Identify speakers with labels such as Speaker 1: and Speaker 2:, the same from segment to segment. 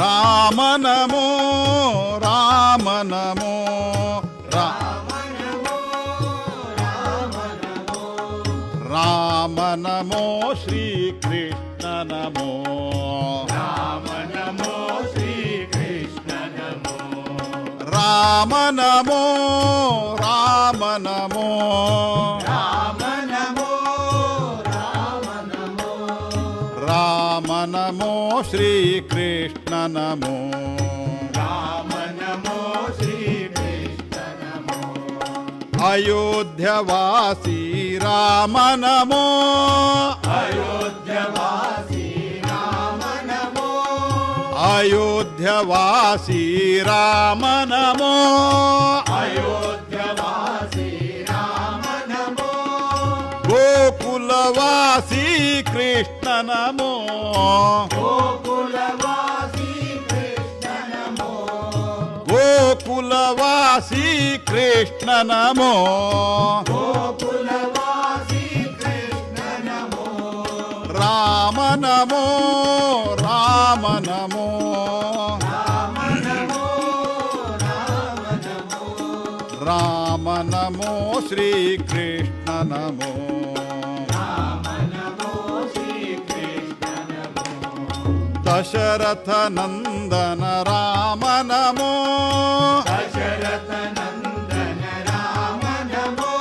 Speaker 1: రామ నమో రామ నమో రా రామ నమో శ్రీకృష్ణ నమో
Speaker 2: రామ నమో శ్రీకృష్ణ నమో
Speaker 1: రామ నమో రామ నమో శ్రీకృష్ణ నమో.
Speaker 2: రామ నమో శ్రీకృష్ణ నమో.
Speaker 1: అయోధ్యవాసి రామ నమో.
Speaker 2: అయోధ్యవాసి రామ నమో.
Speaker 1: అయోధ్యవాసి రామ నమో.
Speaker 2: అయోధ్యవాసి రామ నమో.
Speaker 1: గోకులవాసి కృష్ణ నమో
Speaker 2: గోకులవాసి కృష్ణ నమో
Speaker 1: రామ నమో రామ నమో
Speaker 2: రామ నమో
Speaker 1: శ్రీకృష్ణ నమో దశరథ నందన రామ నమో
Speaker 2: దశరథ నందన రామ నమో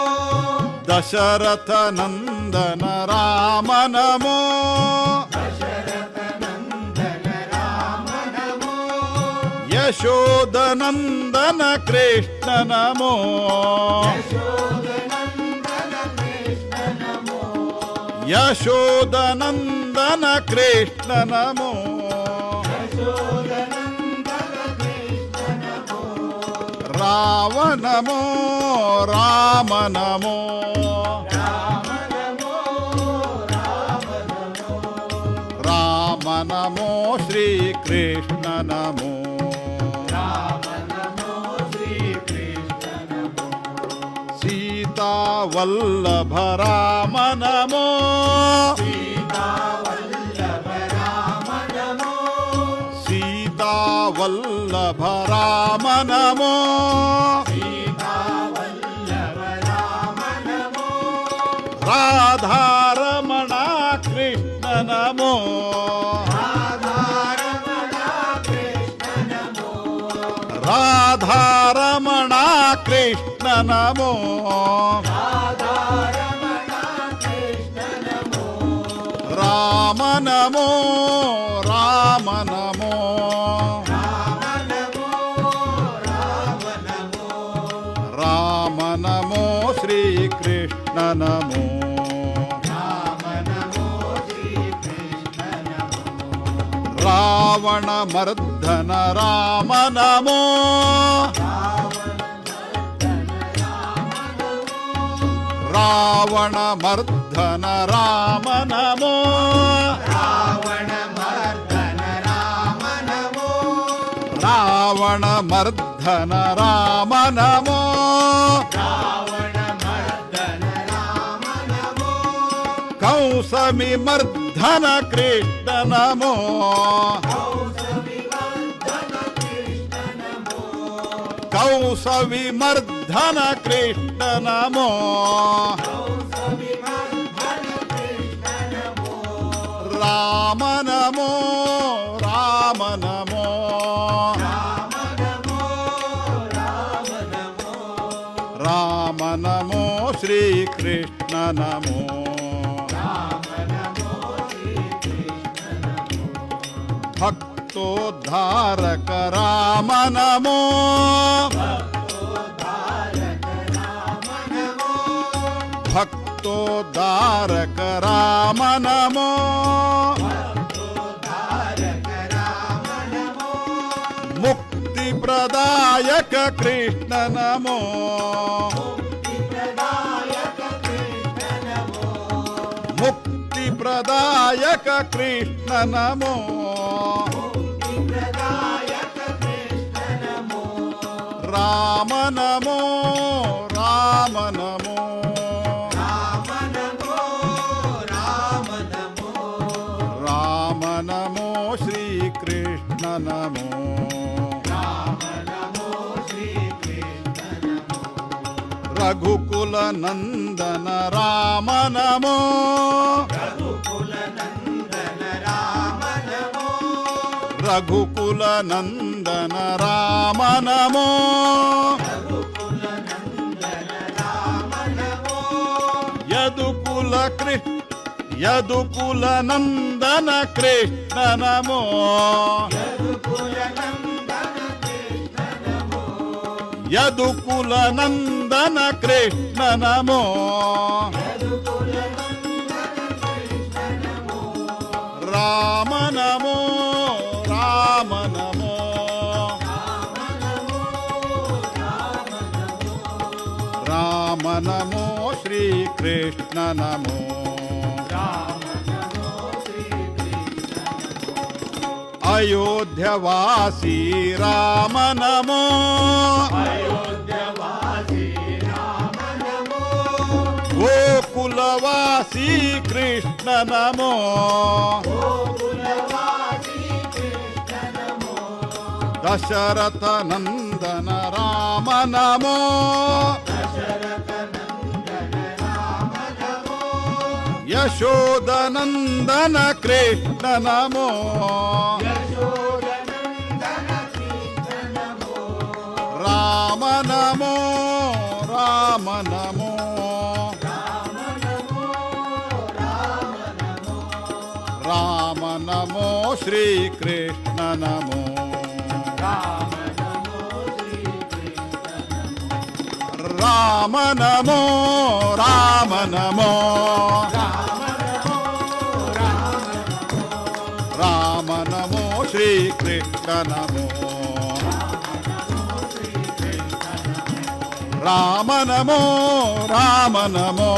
Speaker 1: దశరథ నందన రామ నమో
Speaker 2: దశరథ నందన రామ నమో
Speaker 1: యశోదనందన కృష్ణ రామ నమో రామనమో శ్రీకృష్ణ నమో సీతావల్లభ రామ నమో
Speaker 2: వల్లభ రామ నమో
Speaker 1: రాధారమణ కృష్ణ నమో
Speaker 2: రాధారమణ కృష్ణ నమో
Speaker 1: రామ నమో రామ నమో రావణ మర్దన రామ నమో రావణ మర్దన రామ నమో
Speaker 2: రావణ మర్దన రామ నమో
Speaker 1: రావణ మర్దన రామ నమో కంసమి మర్ధన కృష్ణ నమో
Speaker 2: కౌసవివర్ధన కృష్ణ
Speaker 1: కౌసవి మర్దన కృష్ణ నమో
Speaker 2: కౌసవివర్ధన కృష్ణ నమో
Speaker 1: రామ నమో రామ నమో
Speaker 2: రామ నమో
Speaker 1: శ్రీకృష్ణ నమో భక్తోద్ధారక రామ నమో
Speaker 2: భక్తోద్ధారక రామ నమో
Speaker 1: భక్తోద్ధారక రామ నమో ప్రదాయక కృష్ణ నమో రామ నమో రామ నమో రఘుకుల నందన రామనమో
Speaker 2: రఘుకుల నందన రామనమో
Speaker 1: యదుకుల కృ యదుకుల నందన కృష్ణ నమో
Speaker 2: రఘుకుల
Speaker 1: యదుకుల నందన కృష్ణ నమో రామ నమో రామ నమో రామ నమో శ్రీకృష్ణ నమో అయోధ్యవాసి రామ నమో
Speaker 2: అయోధ్యవాసి రామ నమో
Speaker 1: గోకులవాసి కృష్ణ నమో
Speaker 2: గోకులవాసి కృష్ణ నమో
Speaker 1: దశరథ నందన రామ నమో
Speaker 2: దశరథ నందన రామ నమో
Speaker 1: రామ నమో. రామ నమో శ్రీకృష్ణ నమో.
Speaker 2: రామ నమో
Speaker 1: రామ నమో. శ్రీకృష్ణ రామ నమో రామ నమో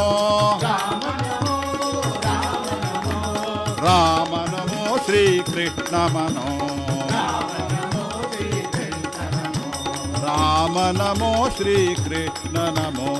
Speaker 1: రామ నమో శ్రీకృష్ణ మనో రామ నమో శ్రీకృష్ణ నమో